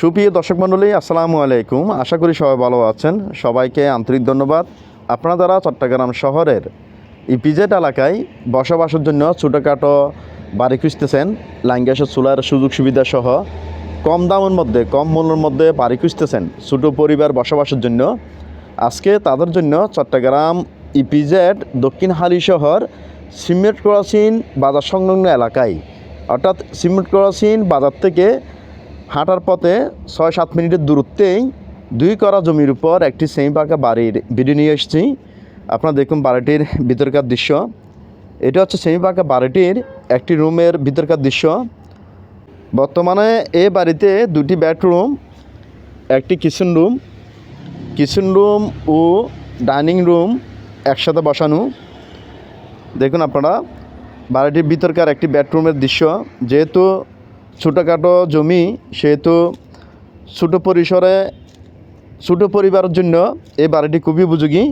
সুপ্রিয় দর্শক মণ্ডলী, আসসালামু আলাইকুম। আশা করি সবাই ভালো আছেন। সবাইকে আন্তরিক ধন্যবাদ। আপনারা যারা চট্টগ্রাম শহরের ইপিজেড এলাকায় বসবাসের জন্য ছোটোখাটো বাড়ি খুঁজতেছেন, লাইন গ্যাসের চুলার সুযোগ সুবিধা সহ কম দামের মধ্যে, কম মূল্যের মধ্যে বাড়ি খুঁজতেছেন, ছোটো পরিবার বসবাসের জন্য, আজকে তাদের জন্য চট্টগ্রাম ইপিজেড দক্ষিণ হালি শহর সিমেন্ট ক্রসিং বাজার সংলগ্ন এলাকায়। অর্থাৎ সিমেন্ট ক্রসিং বাজার থেকে হাঁটার পথে ছয় সাত মিনিটের দূরত্বেই দুই করা জমির উপর একটি সেমি পাকা বাড়ির ভিডিও নিয়ে এসেছি। আপনারা দেখুন বাড়িটির ভিতরকার দৃশ্য। এটা হচ্ছে সেমি পাকা বাড়িটির একটি রুমের ভিতরকার দৃশ্য। বর্তমানে এ বাড়িতে দুটি বেডরুম, একটি কিচেন রুম কিচেন রুম ও ডাইনিং রুম একসাথে বসানো। দেখুন আপনারা, বাড়িটির ভিতরকার একটি বেডরুমের দৃশ্য। যেহেতু ছোটোখাটো জমি সেহেতু ছোটো পরিসরে, ছোটো পরিবারের জন্য এই বাড়িটি খুবই উপযোগী।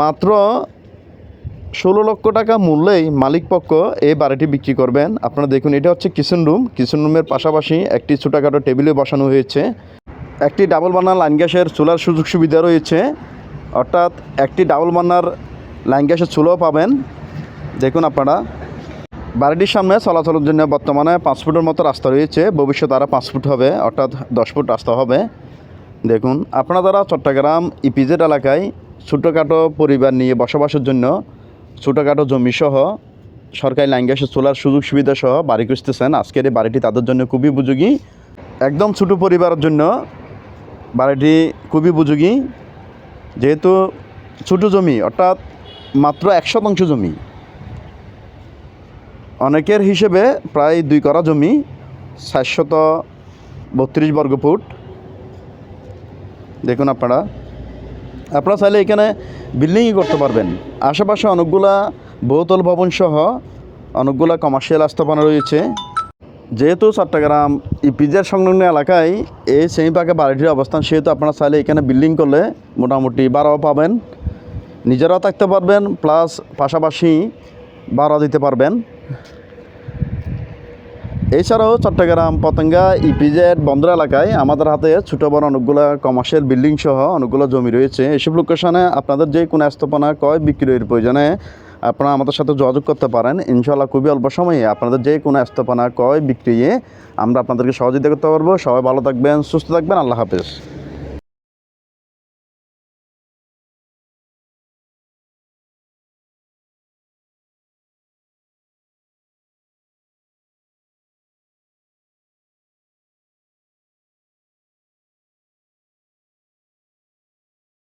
মাত্র ষোলো লক্ষ টাকা মূল্যেই মালিক পক্ষ এই বাড়িটি বিক্রি করবেন। আপনারা দেখুন, এটা হচ্ছে কিচেন রুম কিচেন রুমের পাশাপাশি একটি ছোটোখাটো টেবিলে বসানো হয়েছে। একটি ডাবল বার্নার লাইন গ্যাসের চুলার সুযোগ সুবিধা রয়েছে। অর্থাৎ একটি ডাবল বার্নার লাইন গ্যাসের চুলাও পাবেন। দেখুন আপনারা। বাড়িটির সামনে চলাচলের জন্য বর্তমানে পাঁচ ফুটের মতো রাস্তা রয়েছে। ভবিষ্যতে আরও পাঁচ ফুট হবে, অর্থাৎ দশ ফুট রাস্তা হবে। দেখুন, আপনারা চট্টগ্রাম ইপিজেড এলাকায় ছোটোখাটো পরিবার নিয়ে বসবাসের জন্য ছোটোখাটো জমিসহ সরকারি লাইন গ্যাসের চলার সুযোগ সুবিধা সহ বাড়ি খুঁজতেছেন, আজকের এই বাড়িটি তাদের জন্য খুবই উপযোগী। একদম ছোটো পরিবারের জন্য বাড়িটি খুবই উপযোগী। যেহেতু ছোটো জমি, অর্থাৎ মাত্র এক শতাংশ জমি। অনেকের হিসেবে প্রায় দুই করা জমি, সাতশত বত্রিশ বর্গ ফুট। দেখুন আপনারা। আপনারা চাইলে এখানে বিল্ডিংই করতে পারবেন। আশেপাশে অনেকগুলা বহুতল ভবন সহ অনেকগুলা কমার্শিয়াল আস্থাপনা রয়েছে। যেহেতু চট্টগ্রাম ইপিজের সংলগ্ন এলাকায় এই সেমি পাকে বাড়িটির অবস্থান, সেহেতু আপনারা চাইলে এখানে বিল্ডিং করলে মোটামুটি বারো পাবেন। নিজেরাও থাকতে পারবেন প্লাস পাশাপাশি বারো দিতে পারবেন। এছাড়াও চট্টগ্রাম, পতঙ্গা, ইপিজেড, বন্দর এলাকায় আমাদের হাতে ছোটো বড় অনেকগুলো কমার্শিয়াল বিল্ডিং সহ অনেকগুলো জমি রয়েছে। এসব লোকেশনে আপনাদের যে কোনো স্থাপনা কয় বিক্রয়ের প্রয়োজনে আপনারা আমাদের সাথে যোগাযোগ করতে পারেন। ইনশাল্লাহ খুবই অল্প সময়ে আপনাদের যে কোনো স্থাপনা কয় বিক্রিয়ে আমরা আপনাদেরকে সহযোগিতা করতে পারব। সবাই ভালো থাকবেন, সুস্থ থাকবেন, আল্লাহ হাফেজ।